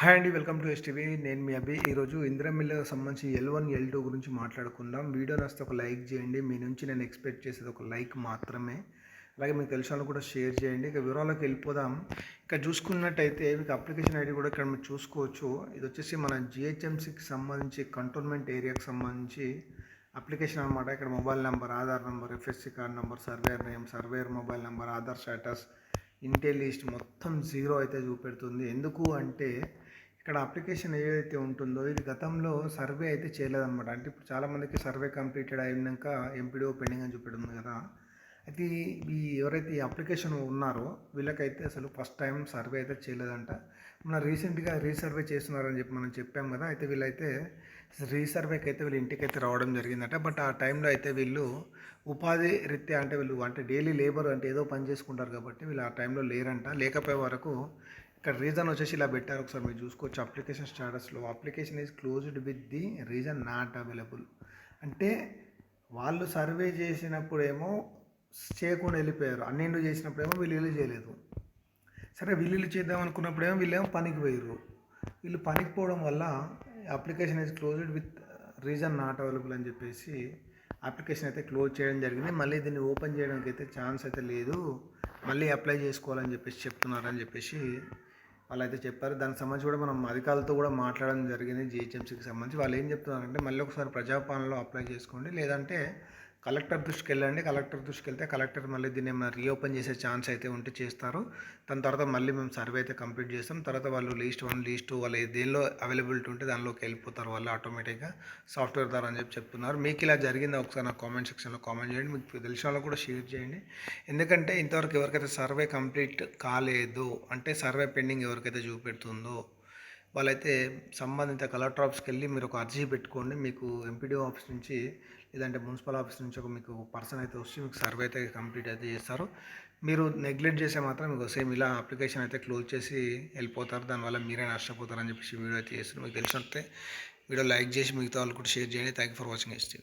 Hi అండి welcome to STV నేను మీ అభి. ఈరోజు ఇంద్రమిల్లకు సంబంధించి ఎల్ వన్ ఎల్ టూ గురించి మాట్లాడుకుందాం. వీడియో నస్తే ఒక లైక్ చేయండి. మీ నుంచి నేను ఎక్స్పెక్ట్ చేసేది ఒక లైక్ మాత్రమే. అలాగే మీకు తెలిసిన వాళ్ళు కూడా షేర్ చేయండి. ఇక వివరాలకు వెళ్ళిపోదాం. ఇక చూసుకున్నట్టయితే మీకు అప్లికేషన్ ఐడి కూడా ఇక్కడ మీరు చూసుకోవచ్చు. ఇది వచ్చేసి మన జిహెచ్ఎంసీకి సంబంధించి కంటోన్మెంట్ ఏరియాకి సంబంధించి అప్లికేషన్ అనమాట ఇక్కడ mobile number Aadhaar number FSC card number surveyor name surveyor mobile number Aadhaar status ఇంటే లిస్ట్ మొత్తం జీరో అయితే చూపెడుతుంది. ఎందుకు అంటే ఇక్కడ అప్లికేషన్ ఏదైతే ఉంటుందో ఇది గతంలో సర్వే అయితే చేయలేదన్నమాట. అంటే ఇప్పుడు చాలామందికి సర్వే కంప్లీటెడ్ అయినాక ఎంపీడీఓ పెండింగ్ అని చూపెడుతుంది కదా. అయితే ఈ ఎవరైతే ఈ అప్లికేషన్ ఉన్నారో వీళ్ళకైతే అసలు ఫస్ట్ టైం సర్వే అయితే చేయలేదంట. మన రీసెంట్గా రీసర్వే చేస్తున్నారని చెప్పి మనం చెప్పాం కదా. అయితే వీళ్ళైతే రీసర్వేకి అయితే వీళ్ళు ఇంటికి అయితే రావడం జరిగిందట. బట్ ఆ టైంలో అయితే వీళ్ళు ఉపాధి రీత్యా అంటే వీళ్ళు అంటే డైలీ లేబర్ అంటే ఏదో పని చేసుకుంటారు కాబట్టి వీళ్ళు ఆ టైంలో లేరంట. లేకపోయే వరకు ఇక్కడ రీజన్ వచ్చేసి ఇలా పెట్టారు. ఒకసారి మీరు చూసుకోవచ్చు. అప్లికేషన్ స్టేటస్లో application is closed with the reason not available అంటే వాళ్ళు సర్వే చేసినప్పుడేమో చేయకుండా వెళ్ళిపోయారు. అన్నెండు చేసినప్పుడేమో వీళ్ళు వీళ్ళు చేయలేదు. సరే వీళ్ళు చేద్దాం అనుకున్నప్పుడేమో వీళ్ళేమో పనికి పోయారు వీళ్ళు పనికి పోవడం వల్ల application is closed with reason not available అని చెప్పేసి అప్లికేషన్ అయితే క్లోజ్ చేయడం జరిగింది. మళ్ళీ దీన్ని ఓపెన్ చేయడానికి అయితే ఛాన్స్ అయితే లేదు. మళ్ళీ అప్లై చేసుకోవాలని చెప్పేసి చెప్తున్నారని చెప్పేసి వాళ్ళైతే చెప్పారు. దానికి సంబంధించి కూడా మనం అధికారులతో కూడా మాట్లాడడం జరిగింది. జిహెచ్ఎంసీకి సంబంధించి. వాళ్ళు ఏం చెప్తున్నారంటే మళ్ళీ ఒకసారి ప్రజాపాలనలో అప్లై చేసుకోండి. లేదంటే కలెక్టర్ దృష్టికి వెళ్ళండి కలెక్టర్ దృష్టికి వెళ్తే కలెక్టర్ మళ్ళీ దీన్ని ఏమైనా రీఓపెన్ చేసే ఛాన్స్ అయితే ఉంటే చేస్తారు. దాని తర్వాత మళ్ళీ మేము సర్వే అయితే కంప్లీట్ చేస్తాం. తర్వాత వాళ్ళు లీస్ట్ వన్ లీస్ట్ టూ వాళ్ళు దేనిలో అవైలబిలిటీ ఉంటే దానిలోకి వెళ్ళిపోతారు వాళ్ళు ఆటోమేటిక్గా సాఫ్ట్వేర్ ద్వారా అని చెప్పి చెప్తున్నారు. మీకు ఇలా జరిగింది ఒకసారి నాకు కామెంట్ సెక్షన్లో కామెంట్ చేయండి. మీకు తెలిసిన వాళ్ళు కూడా షేర్ చేయండి. ఎందుకంటే ఇంతవరకు ఎవరికైతే సర్వే కంప్లీట్ కాలేదు అంటే సర్వే పెండింగ్ ఎవరికైతే చూపెడుతుందో వాళ్ళైతే సంబంధిత కలెక్టర్ ఆఫీస్కి వెళ్ళి మీరు ఒక అర్జీ పెట్టుకోండి. మీకు ఎంపీడీఓ ఆఫీస్ నుంచి లేదంటే మున్సిపల్ ఆఫీస్ నుంచి ఒక మీకు పర్సన్ అయితే వచ్చి మీకు సర్వే అయితే కంప్లీట్ అయితే చేస్తారు. మీరు నెగ్లెక్ట్ చేస్తే మాత్రం మీకు సేమ్ ఇలా అప్లికేషన్ అయితే క్లోజ్ చేసి వెళ్ళిపోతారు. దానివల్ల మీరే నష్టపోతారని చెప్పేసి వీడియో అయితే చేస్తున్నారు. మీకు తెలిసినట్టే వీడియో లైక్ చేసి మిగతా వాళ్ళు కూడా షేర్ చేయండి. Thank you for watching ST